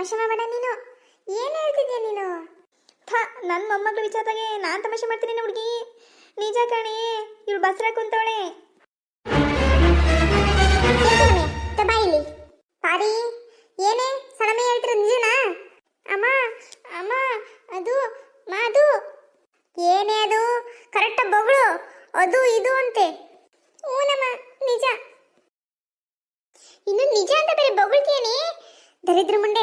ತಮಾಷೆ ನೀನು? ಏನು ಹೇಳ್ತಿದ್ಯಾ ನೀನು? ಥಾ ನನ್ನ ಮೊಮ್ಮಗಳ ವಿಚಾರದಾಗೆ ನಾನು ತಮಾಷೆ ಮಾಡ್ತೀನಿ ಹುಡುಗಿ. ನಿಜ ಕಣಿ ಇವಳು ಬಸ್ರ ಕುಂತವಳೆ. ತಬಾಯಿಲಿ ಪಾರಿ ಏನೇ? ಸಣಮೆ ಹೇಳ್ತಿರೋ ನಿಜನಾ? ಅಮ್ಮ ಅಮ್ಮ ಅದು ಮಾ ಅದು ಏನೇ ಅದು? ಕರೆಕ್ಟ್ ಬೊಗಳು. ಅದು ಇದು ಅಂತೆ. ಓನಮ್ಮ ನಿಜ. ಇನ್ನು ನಿಜ ಅಂತ ಬೇರೆ ಬೊಗಳ್ತೀಯನೇ ದರಿದ್ರ ಮುಂಡೆ.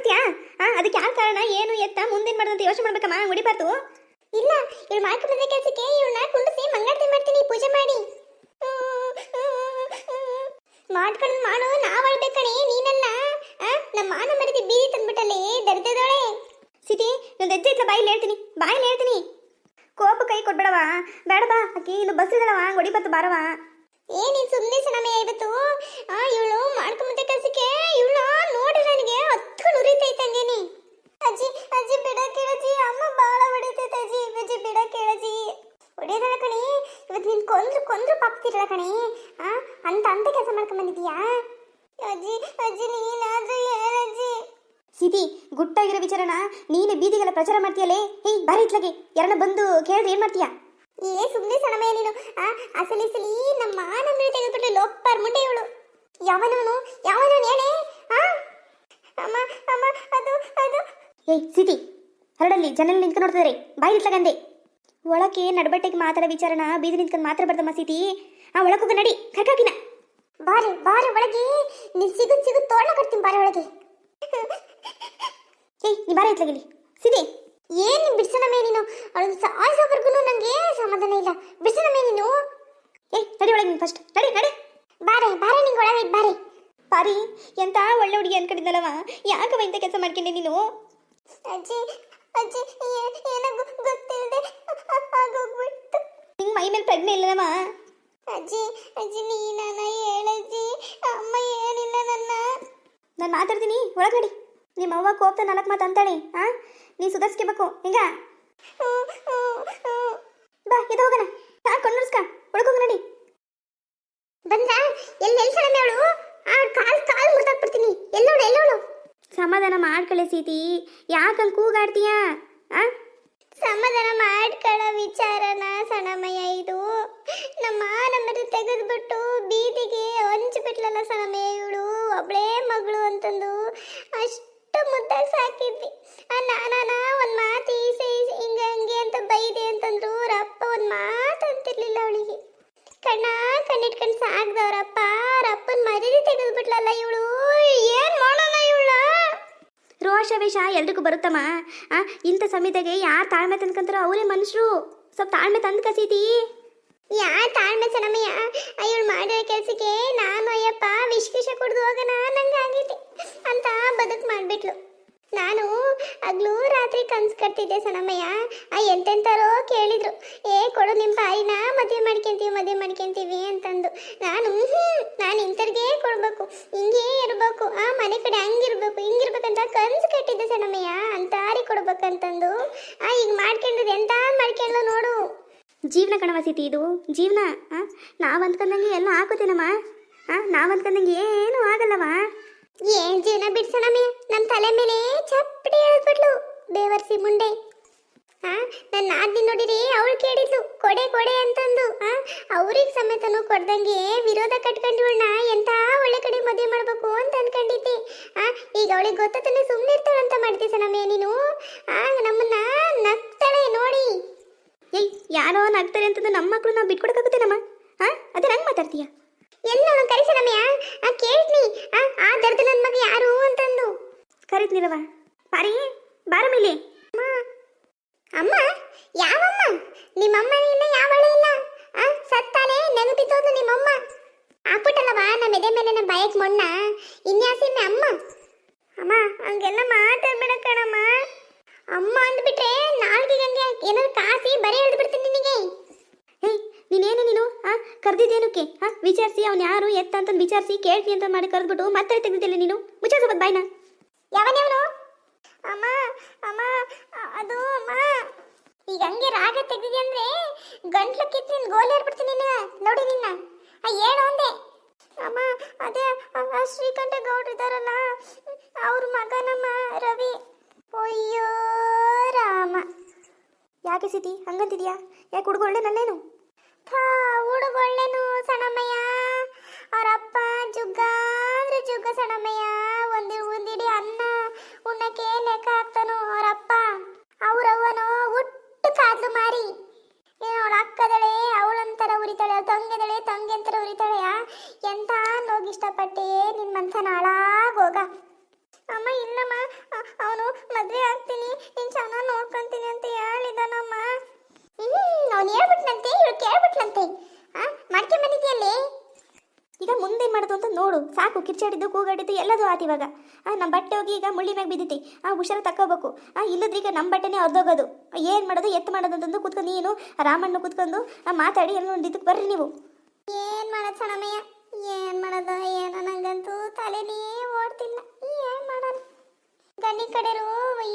ಕಾರಣ ಏನು ಎತ್ತ ಮುಂದಿನ ಮಾಡೋದಂತ ಯೋಚನೆ ಮಾಡ್ಬೇಕಮ್ಮ ಹೊಡಿಬಾರ್ದು. ಇಲ್ಲ, ಇವಳು ಮಾಡ್ಕೊಂಡ್ ಬಂದ ಕೆಲಸಕ್ಕೆ ಇವಳನ್ನ ಕುಂಡಿಸಿ ಮಂಗಾರತಿ ಮಾಡ್ತೀನಿ, ಪೂಜೆ ಮಾಡಿ. ಮಾಡ್ಕೊಂಡು ಮಾಡು, ನಾವ್ ಆಳ್ಬೇಕಣೆ ನೀನಲ್ಲ. ನಮ್ಮ ಮಾನ ಮರಿದಿ ಬೀದಿ ತಂದ್ಬಿಟ್ಟಲ್ಲೇ ದರ್ದದೋಳೆ ಸಿಟಿ ನನ್ನ ಹೆಜ್ಜೆ ಇತ್ತ ಬಾಯಲ್ಲಿ ಹೇಳ್ತೀನಿ ಬಾಯಲ್ಲಿ ಹೇಳ್ತೀನಿ. ಕೋಪ ಕೈ ಕೊಡ್ಬೇಡವ ಬೇಡ ಬಾ ಅಕ್ಕಿ ಇನ್ನು ಬಸ್ ಇದಳವ ಹೊಡಿಬತ್ತು ಬಾರವ ಏ ಸುಮ್ಮನೆ ಸಣಮೆ ಇವತ್ತು? ಇವಳು ಮಾಡ್ಕೊಂಬಂದ ಕೆಲಸಕ್ಕೆ ಇವಳು ನೋಡಿ ನನಗೆ ಹತ್ತು ಉರಿತೈತಂಗೇನಿ ಅಜ್ಜಿ ಅಜ್ಜಿ ಬಿಡ ಕೇಳಜಿ ಅಮ್ಮ ಬಾಳ ಹೊಡಿತೈತೆ ಅಜ್ಜಿ. ಅಜ್ಜಿ ಬಿಡ ಕೇಳಜಿ ಹೊಡೆಯೋದಲ್ಲ ಕಣಿ. ಇವತ್ತು ನಿನ್ ಕೊಂದ್ರು ಕೊಂದ್ರು ಪಾಪ್ತಿರಲ್ಲ ಕಣಿ. ಆ, ಅಂತ ಅಂತ ಕೆಲಸ ಮಾಡ್ಕೊಂಡ್ ಬಂದಿದೀಯಾ ಅಜ್ಜಿ ಅಜ್ಜಿ, ನೀನಾದ್ರೂ ಹೇಳಜ್ಜಿ. ಸಿದಿ ಗುಟ್ಟಾಗಿರೋ ವಿಚಾರನ ನೀನೆ ಬೀದಿಗೆಲ್ಲ ಪ್ರಚಾರ ಮಾಡ್ತೀಯಲೇ? ಹೇ, ಬಾರಿ ಇತ್ಲಾಗೆ. ಯಾರನ್ನ ಬಂದು ಕೇಳಿದ್ರೆ ಏನ್ ಮಾಡ್ತೀಯಾ? ಏ ಸುಮ್ಮನೆ ಸಣಮೆಯ ನೀನು. ಆ, ಅಸಲಿ ಸಲಿ ನಮ್ಮ ಮಾನ ಮೇಲೆ ತೆಗೆದುಬಿಟ್ಟು ಲೋಪ್ಪರ್ ಮುಂಡೆ ಇವಳು. ಯಾವನವನು? ಯಾವನವನು ಹೇಳೇ? ಆ? ಅಮ್ಮ ಅಮ್ಮ, ಅದು ಅದು. ಏಯ್, ಸಿಟಿ. ಹರಡಲ್ಲಿ ಜನರಲ್ಲಿ ನಿಂತ್ಕೊಂಡು ನೋಡ್ತಿದ್ದಾರೆ ಬಾಯಿ ಇಟ್ಲಾಗಂದೆ ಒಳಕ್ಕೆ ನಡಬಟ್ಟೆಗೆ ಮಾತಾಡೋ ವಿಚಾರನ ಬೀದಿ ನಿಂತ್ಕೊಂಡು ಬರ್ದಮ್ಮ ಸಿಟಿ. ಆ ಒಳಕೋಗ ನಡಿ. ಕರ್ಕಾಕಿನ ಬಾರಿ ಬಾರಿ, ಒಳಗೆ. ನೀನ್ ಸಿಗುದ್ ಸಿಗುದ್ ತೋಳ ಕೊಡ್ತೀನಿ ಬಾರಿ ಒಳಗೆ. ಏಯ್, ನೀ ಬಾರೆ ಇತ್ಲಾಗಿಲ್ಲಿ ಸಿಟಿ. ಏನ್ ಬಿಡ್ಸಣ ಮೇ ನೀನು? ಅವಳು ಸಾಯಿಸೋವರೆಗೂ ನಂಗೆ ಸಮಾಧಾನ ಇಲ್ಲ. ಬಿಡ್ಸಣ ಮೇ ನೀನು? ಏಯ್, ನಡಿ ಒಳಗೆ ನೀನು ಫಸ್ಟ್ ನಡಿ ನಡಿ. ಬಾರೆ ಬಾರೆ, ನಿಂಗೆ ಒಳಗೆ ಬಾರೆ. ಬಾರಿ, ಎಂತ ಒಳ್ಳೆ ಹುಡುಗಿ ಅನ್ಕೊಂಡಿದ್ದಲ್ಲವ ಯಾಕವ ಇಂಥ ಕೆಲಸ ಮಾಡ್ಕೊಂಡೆ ನೀನು? ಅಜ್ಜಿ ಅಜ್ಜಿ ಏ- ಏನೋ ಗೊ- ಗೊತ್ತಿಲ್ಲದೆ ಆಗೋಗ್ಬಿಡ್ತು. ನಿಂಗೆ ಮೈ ಮೇಲೆ ಪ್ರಜ್ಞೆ ಇಲ್ಲನಮ್ಮ ಅಜ್ಜಿ ಅಜ್ಜಿ ನೀನ ಹೇಳಜ್ಜಿ ಅಮ್ಮ ಏನಿಲ್ಲ ನನ್ನ. ನಾನು ಮಾತಾಡ್ತೀನಿ ಒಳಗೆ ನಡಿ. ನಿಮ್ಮ ಅವ್ವ ಕೋಪ್ತ ನಾಲ್ಕು ಮಾತು ಅಂತಾಳೆ ಹಾ ನೀ ಸುಧಾರಿಸ್ಕೋಬೇಕು ಹಿಂಗ. ಬಾ ಇದು ಹೋಗೋಣ. ಹಾ ಕೊಂಡ್ರಸ್ಕ ಒಳಗೋಗ ನಡಿ. ಬಂದ ಎಲ್ಲಿ ಎಲ್ಸಳಮೆ ಅವಳು? ಆ ಕಾಲ್ ಕಾಲ್ ಮುರ್ದಾಕ್ಬಿಡ್ತೀನಿ. ಎಲ್ಲೋಳು ಎಲ್ಲೋಳು ಸಮಾಧಾನ ಮಾಡ್ಕೊಳ್ಳೆ ಸೀತಿ. ಯಾಕಂಗ್ ಕೂಗಾಡ್ತೀಯಾ? ಆ? ಸಮಾಧಾನ ಮಾಡ್ಕೊಳ್ಳೋ ವಿಚಾರನ ಸಣಮಯ ಇದು. ನಮ್ಮ ನಮ್ಮದು ತೆಗೆದ್ಬಿಟ್ಟು ಬೀದಿಗೆ ಹಂಚ್ಬಿಟ್ಲಲ್ಲ ಸಣಮಯ ಇವಳು. ಒಬ್ಳೇ ಮಗಳು ಅಂತಂದು ಅಷ್ಟು ಮುದ್ದ ಸಾಕಿದ್ವಿ. ಆ ನಾನಾನ ಒಂದು ಮಾತು ಈಸೆ ಹಿಂಗೆ, ಹಂಗೆ ಅಂತ ಬೈದೆ ಅಂತಂದ್ರು ರಪ್ಪ ಒಂದು ಮಾತು ಅಂತಿರ್ಲಿಲ್ಲ ಅವಳಿಗೆ. ಕಣ್ಣ, ಕಣ್ಣಿಟ್ಕೊಂಡು ಸಾಕ್ದವ್ರಪ್ಪ ರಪ್ಪನ ಮರ್ಯಾದೆ ತೆಗೆದ್ಬಿಟ್ಲಲ್ಲ ಇವಳು ಏನು ಮಾಡೋಣ ಇವಳ ವೇಷ ಎಲ್ರಿಗೂ ಬರುತ್ತಮ್ಮ. ಆ, ಇಂಥ ಸಮಯದಾಗೆ ಯಾರು ತಾಳ್ಮೆ ತಂದ್ಕಂತಾರೋ ಅವರೇ ಮನುಷ್ಯರು ಸ್ವಲ್ಪ ತಾಳ್ಮೆ ತಂದು ಕಸೀತಿ. ಯಾ ತಾಳ್ಮೆ ಸಣಮಯ್ಯ ಅಯ್ಯೋ ಮಾಡಿರೋ ಕೆಲಸಕ್ಕೆ ನಾನು ಅಯ್ಯಪ್ಪ ವಿಶ್ಕೇಶ ಕುಡಿದು ಹೋಗೋಣ, ನಂಗೆ ಆಗೈತೆ ಅಂತ ಬದುಕು ಮಾಡಿಬಿಟ್ಲು. ನಾನು ಹಗ್ಲು ರಾತ್ರಿ ಕನ್ಸು ಕಟ್ತಿದ್ದೆ ಸನಮ್ಮಯ್ಯ. ಆ, ಎಂತೆಂತಾರೋ ಕೇಳಿದ್ರು. ಏ, ಕೊಡು ನಿಮ್ಮ ಬಾಯಿನ, ಮದುವೆ ಮಾಡ್ಕೊಂತೀವಿ ಮದುವೆ ಮಾಡ್ಕೊಂತೀವಿ ಅಂತಂದು. ನಾನು ನಾನು ಇಂಥವ್ರಿಗೆ ಕೊಡಬೇಕು. ಹಿಂಗೇ ಇರಬೇಕು. ಆ, ಮನೆ ಕಡೆ ಹಂಗಿರ್ಬೇಕು, ಹಿಂಗಿರ್ಬೇಕಂತ ಕನ್ಸು ಕಟ್ಟಿದ್ದೆ ಆ ಈಗ ಮಾಡ್ಕೊಂಡಿದ್ದು ಎಂತ ಮಾಡ್ಕೊಂಡ್ಲು ನೋಡು. ಜೀವನ ಕಣವ ಸೀತಿ ಇದು. ಜೀವನ ನಾವು ಅಂದ್ಕೊಂಡಂಗೆ ಎಲ್ಲ ಆ ನಾವು ಅಂದ್ಕೊಂಡಂಗೆ ಏನು ಆಗಲ್ಲವ. ಏನ್ ಜೀವನ ಬಿಡ್ಸಣಮೆ ನಮ್ಮ ತಲೆ ಮೇಲೆ ಚಪ್ಪಡಿ ಹೇಳ್ಬಿಟ್ಲು ಬೇವರ್ಸಿ ಮುಂಡೆ ನನ್ನ ನಾದಿನಿ ನೋಡಿರಿ, ಅವಳು ಕೇಳಿದ್ಲು, ಕೊಡೆ ಕೊಡೆ ಅಂತಂದು. ಅವ್ರಿಗೆ ಸಮೇತನು ಕೊಡ್ದಂಗೆ ವಿರೋಧ ಕಟ್ಕೊಂಡಿವಳನ್ನ ಎಂತ ಒಳ್ಳೆ ಕಡೆ ಮದುವೆ ಮಾಡ್ಬೇಕು ಅಂತ ಅನ್ಕೊಂಡಿದ್ದೆ. ಈಗ ಅವಳಿಗೆ ಗೊತ್ತಾತನೆ ಸುಮ್ಮನೆ ಇರ್ತಾಳಂತ ಮಾಡ್ತಿ ಸಣಮೆ ನೀನು. ನಮ್ಮನ್ನ ನಗ್ತಾಳೆ ನೋಡಿ. ಏಯ್, ಯಾರೋ ನಗ್ತಾರೆ ಅಂತಂದು ನಮ್ಮ ಮಕ್ಕಳು ನಾವು ಬಿಟ್ಕೊಡಕ್ಕಾಗುತ್ತೇನಮ್ಮ? ಹಾ ಅದೇ ಮಾತಾಡ್ತೀಯ? ಎಲ್ಲ ಅವನು ಕರೆಸಣಮೆಯ ಆ ಕೇಳ್ತೀನಿ. ಆ ಆ ದರ್ದ ನನ್ನ ಮಗ ಯಾರು ಅಂತಂದು. ಕರೀತೀನಿರವ ಬಾರಿ ಬಾರ ಮೇಲೆ ಅಮ್ಮ, ಯಾವಮ್ಮ? ನಿಮ್ಮಮ್ಮ ಇಲ್ಲ ಯಾವಳ ಇಲ್ಲ? ಆ, ಸತ್ತಾಲೆ ನೆನಪಿತೋದು ನಿಮ್ಮಮ್ಮ. ಹಾಕ್ಬಿಟ್ಟಲ್ಲವ ನಮ್ಮ ಎದೆ ಮೇಲೆ ನಮ್ಮ ಬಯಕ್ ಮೊಣ್ಣ. ಇನ್ಯಾಸಿಮ್ಮೆ ಅಮ್ಮ? ಅಮ್ಮ, ಹಂಗೆಲ್ಲ ಮಾತಾಡ್ಬೇಡ ಕಣಮ್ಮ. ಅಮ್ಮ ಏನಾದ್ರು ಕಾಸಿ ಬರೀ ಎಳ್ದು ಬಿಡ್ತೀನಿ ನಿನಗೆ. ಹೇ, ನೀನೇನು ನೀನು? ಆ, ಕರೆದಿದ್ದೇನಕ್ಕೆ? ಆ, ವಿಚಾರಿಸಿ, ಅವ್ನು ಯಾರು, ಎತ್ತ ಅಂತ ವಿಚಾರಿಸಿ ಕೇಳ್ತೀನಿ ಅಂತ ಮಾಡಿ ಕರೆದ್ಬಿಟ್ಟು ಮತ್ತೆ ತೆಗೆದಿದ್ದಿಲ್ಲ ನೀನು? ಮುಚ್ಚಾಸ ಬಾಯ್ನ. ಯಾವನ್ಯಾವನು? ಅಮ್ಮ ಅಮ್ಮ ಅ- ಅದು ಅಮ್ಮ ಈಗ ಹಂಗೆ ರಾಗ ತೆಗ್ದಿದೆ ಅಂದ್ರೆ ಗಂಟ್ಲು ಕಿತ್ತು ನಿನ್ ಗೋಲಿ ಹೇಳ್ಬಿಡ್ತೀನಿ ನಿನ್ನ. ನೋಡಿ ನಿನ್ನ. ಆ ಏನು ಅಂದೆ ಅಮ್ಮ, ಅದೇ ಶ್ರೀಕಂಠ ಗೌಡ್ರು ಇದಾರಲ್ಲ ಅವ್ರ ಮಗನಮ್ಮ ರವಿ. ಅಯ್ಯೋ, ರಾಮ. ಯಾಕೆ ಸಿಟಿ ಹಂಗಂತಿದ್ಯಾ? ಯಾಕೆ ಹುಡುಗೊಳ್ಳೆ ನಲ್ಲೇನು ಹುಡುಗೊಳ್ಳೆನು ಸಣಮಯ್ಯ ಅವರಪ್ಪ ಜುಗ್ಗ ಅಂದ್ರೆ ಜುಗ್ಗ ಸಣಮಯ್ಯ ಒಂದು ಒಂದಿಡಿ ಅನ್ನ ಉಣ್ಣಕ್ಕೆ ಲೆಕ್ಕ ಹಾಕ್ತಾನು. ಅವರಪ್ಪ ಅವ್ರವ್ವನು ಹುಟ್ಟು ಕಾದ್ಲು ಮಾರಿ ಏನು ಅವಳ ಅಕ್ಕದಳೆ ಅವಳಂತರ ಉರಿತಾಳೆ ಅವ್ಳ ತಂಗಿದಳೆ ತಂಗಿ ಅಂತರ ಉರಿತಾಳೆಯ ಎಂತ ನೋಗಿ ಇಷ್ಟಪಟ್ಟೆ ನಿನ್ ಮನ್ಸನ ಹಾಳಾಗೋಗ ಅಮ್ಮ ಇಲ್ಲಮ್ಮ ಅವನು ಮದ್ವೆ ಆಗ್ತೀನಿ ನೀನ್ ಚೆನ್ನಾಗಿ ನೋಡ್ಕೊಂತೀನಿ ಅಂತ ಹೇಳಿದಾನಮ್ಮ ಹ್ಮ್ ಅವ್ನು ಹೇಳ್ಬಿಟ್ನಂತೆ ಇವಳು ಕೇಳ್ಬಿಟ್ಲಂತೆ ಆ ಮಾಡ್ಕೊಂಡ್ ಬಂದಿದ್ಯಲ್ಲಿ ಈಗ ಮುಂದೇನು ಮಾಡೋದು ಅಂತ ನೋಡು, ಸಾಕು, ಕಿರ್ಚಾಡಿದ್ದು, ಕೂಗಾಡಿದ್ದು, ಎಲ್ಲದೂ ಆತ ಇವಾಗ. ನಮ್ಮ ಬಟ್ಟೆ ಹೋಗಿ ಈಗ ಮುಳ್ಳಿ ಮ್ಯಾಗ ಬಿದ್ದಿತಿ. ಆ ಹುಷಾರು ಇಲ್ಲದ್ರೆ ಈಗ ನಮ್ಮ ಬಟ್ಟೆನೇ ಹೊರದೋಗೋದು ಏನು ಮಾಡೋದು ಎತ್ತು ಮಾಡೋದು ಅಂತಂದು ಕುತ್ಕೊಂಡು ನೀನು ರಾಮಣ್ಣ ಕುತ್ಕೊಂಡು ಮಾತಾಡಿ, ಎಲ್ಲ ಒಂದು ಇದಕ್ಕೆ ಬರ್ರಿ ನೀವು. ಏನು ಮಾಡೋದು ಸಣಮಯ್ಯ ಏನು ಮಾಡೋದು ಏನೋ ನಂಗಂತೂ ತಲೆನೇ ಓಡ್ತಿಲ್ಲ. ಏನು ಮಾಡೋಣ ಗಣಿ ಕಡೆರು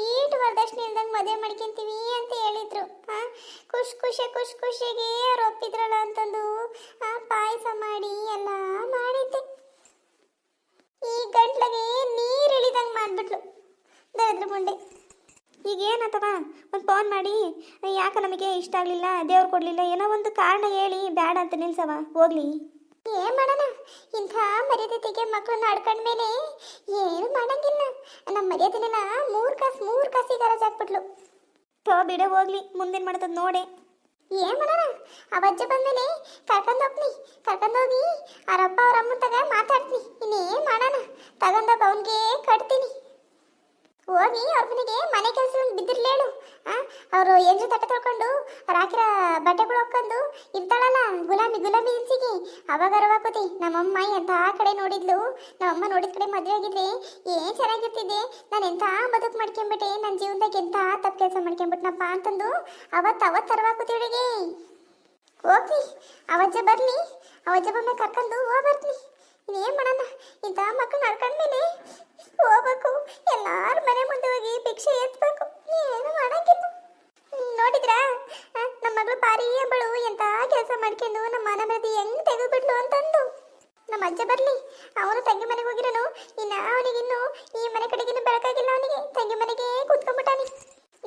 ಈಟು ವರದಕ್ಷಿಣೆ ಇಲ್ದಂಗೆ ಮದುವೆ ಮಾಡ್ಕೊಂತೀವಿ ಅಂತ ಹೇಳಿದ್ರು. ಖುಷಿ ಖುಷಿ, ಖುಷ್ ಖುಷಿಗೆ ಅವ್ರು ಒಪ್ಪಿದ್ರಲ್ಲ ಅಂತಂದು ಪಾಯಸ ಮಾಡಿ ಎಲ್ಲ ಮಾಡಿದ್ದೆ. ಈ ಗಂಟ್ಲಗೆ ನೀರು ಇಳಿದಂಗೆ ಮಾಡ್ಬಿಟ್ಲು. ದರಿದ್ರ ಮುಂಡೆ ಈಗ ಏನತ್ತವ ಒಂದು ಫೋನ್ ಮಾಡಿ, ಯಾಕೆ ನಮಗೆ ಇಷ್ಟ ಆಗಲಿಲ್ಲ, ದೇವ್ರು ಕೊಡಲಿಲ್ಲ, ಏನೋ ಒಂದು ಕಾರಣ ಹೇಳಿ ಬೇಡ ಅಂತ ನಿಲ್ಸವ ಹೋಗ್ಲಿ. ಏನ್ ಮಾಡೋಣ? ಇಂಥ ಮರ್ಯಾದೆಗೆ ಮಕ್ಕಳನ್ನ ಆಡ್ಕೊಂಡ್ಮೇಲೆ ಏನು ಮಾಡಂಗಿಲ್ಲ. ನಮ್ಮ ಮರ್ಯಾದೆನ ಮೂರು ಕಾಸು, ಮೂರ್ ಕಾಸಿಗೆ ಹಾಕ್ಬಿಟ್ಲು ತೋ ಬಿಡ, ಹೋಗ್ಲಿ. ಮುಂದೇನು ಮಾಡ್ತದ ನೋಡೆ. ಏನ್ ಮಾಡೋಣ? ಅವಜ್ಜ ಬಂದ್ಮೇಲೆ ಕರ್ಕೊಂಡ್ ಹೋಗ್ನಿ ಕರ್ಕೊಂಡ್ ಹೋಗಿ ಅವರಪ್ಪ ಅವ್ರ ಅಮ್ಮನ ತಗ ಮಾತಾಡ್ತೀನಿ. ಇನ್ನೇನ್ ಮಾಡೋಣ? ತಗೊಂಡೋಗಿ ಅವನ್ಗೆ ಕಟ್ತೀನಿ. ಹೋಗಿ ಅವ್ರ ಮನೆಗೆ ಮನೆ ಕೆಲಸ ಬಿದ್ದಿರ್ಲೇಳು. ಅವರು ಎಂಜು ತಟ್ಟ ತೊಳ್ಕೊಂಡು ರಾಕಿರ ಬಟ್ಟೆಗಳು ಹಾಕೊಂಡು ಇರ್ತಾಳಲ್ಲ, ಗುಲಾಮಿ ಗುಲಾಮಿ ಇನ್ಸಿಗೆ ಅವಾಗ ಅರವಾಕೋತಿ ನಮ್ಮಮ್ಮ ಎಂಥ ಕಡೆ ನೋಡಿದ್ಲು. ನಮ್ಮಮ್ಮ ನೋಡಿದ ಕಡೆ ಮದುವೆ ಆಗಿದ್ರೆ ಏನ್ ಚೆನ್ನಾಗಿರ್ತಿದ್ದೆ. ನಾನು ಎಂಥ ಬದುಕು ಮಾಡ್ಕೊಂಬಿಟ್ಟೆ ನನ್ನ ಜೀವನದಾಗ ಎಂಥ ತಪ್ಪು ಕೆಲಸ ಮಾಡ್ಕೊಂಬಿಟ್ನಪ್ಪ ಅಂತಂದು ಅವತ್ತು ಅವತ್ತು ಅರವಾಕೋತಿವಳಿಗೆ ಹೋಗಿ ಅವಜ್ಜ ಬರ್ಲಿ, ಅವಜ್ಜ ಬಂದ ಕರ್ಕೊಂಡು ಹೋಗ್ ಬರ್ತೀನಿ ಇನ್ನೇನ್ ಮಾಡೋಣ? ಇಂಥ ಮಕ್ಕಳು ನಡ್ಕೊಂಡ್ಮೇಲೆ ಹೋಗ್ಬೇಕು. ಎಲ್ಲಾರ ಮನೆ ಮುಂದೆ ಹೋಗಿ ಭಿಕ್ಷೆ ಎತ್ಬೇಕು. ಏನು ಮಾಡಂಗಿಲ್ಲ. ನೋಡಿದ್ರಾ? ನಮ್ಮ ಮಗಳು ಪಾರಿ ಬಳು ಎಂತ ಕೆಲಸ ಮಾಡ್ಕೊಂಡು ನಮ್ಮ ಮನೆ ಮೇಲೆ ಹೆಂಗ್ ತೆಗೆದ್ಬಿಟ್ಲು ಅಂತಂದು ನಮ್ಮ ಅಜ್ಜ ಬರ್ಲಿ. ಅವನು ತಂಗಿ ಮನೆಗೆ ಹೋಗಿರೋನು. ಇನ್ನ ಅವನಿಗಿನ್ನು ಈ ಮನೆ ಕಡೆಗಿನ್ನು ಬೆಳಕಾಗಿಲ್ಲ ಅವನಿಗೆ. ತಂಗಿ ಮನೆಗೆ ಕುತ್ಕೊಂಡ್ಬಿಟ್ಟಾನಿ.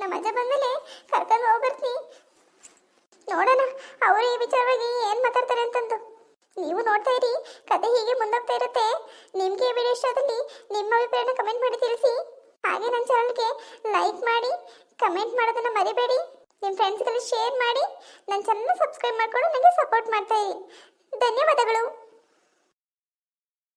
ನಮ್ಮ ಅಜ್ಜ ಬಂದಮೇಲೆ ಕರ್ಕೊಂಡು ಹೋಗ್ಬರ್ತೀನಿ. ನೋಡೋಣ. ಅವರು ಈ ವಿಚಾರವಾಗಿ ಏನು ಮಾತಾಡ್ತಾರೆ ಅಂತಂದು. ನೀವು ನೋಡ್ತಾ ಇರಿ, ಕತೆ ಹೀಗೆ ಮುಂದೋಗ್ತಾ ಇರುತ್ತೆ. ನಿಮಗೆ ವಿಡಿಯೋ ಇಷ್ಟದಲ್ಲಿ ನಿಮ್ಮ ಅಭಿಪ್ರಾಯನ ಕಮೆಂಟ್ ಮಾಡಿ ತಿಳಿಸಿ. ಹಾಗೆ ನನ್ನ ಚಾನಲ್ಗೆ ಲೈಕ್ ಮಾಡಿ ಕಮೆಂಟ್ ಮಾಡೋದನ್ನ ಮರಿಬೇಡಿ. ನಿಮ್ಮ ಫ್ರೆಂಡ್ಸ್ಗೆಲ್ಲ ಶೇರ್ ಮಾಡಿ, ನನ್ನ ಚಾನಲ್ನ ಸಬ್ಸ್ಕ್ರೈಬ್ ಮಾಡ್ಕೊಂಡು ನನಗೆ ಸಪೋರ್ಟ್ ಮಾಡ್ತಾ ಇರಿ. ಧನ್ಯವಾದಗಳು.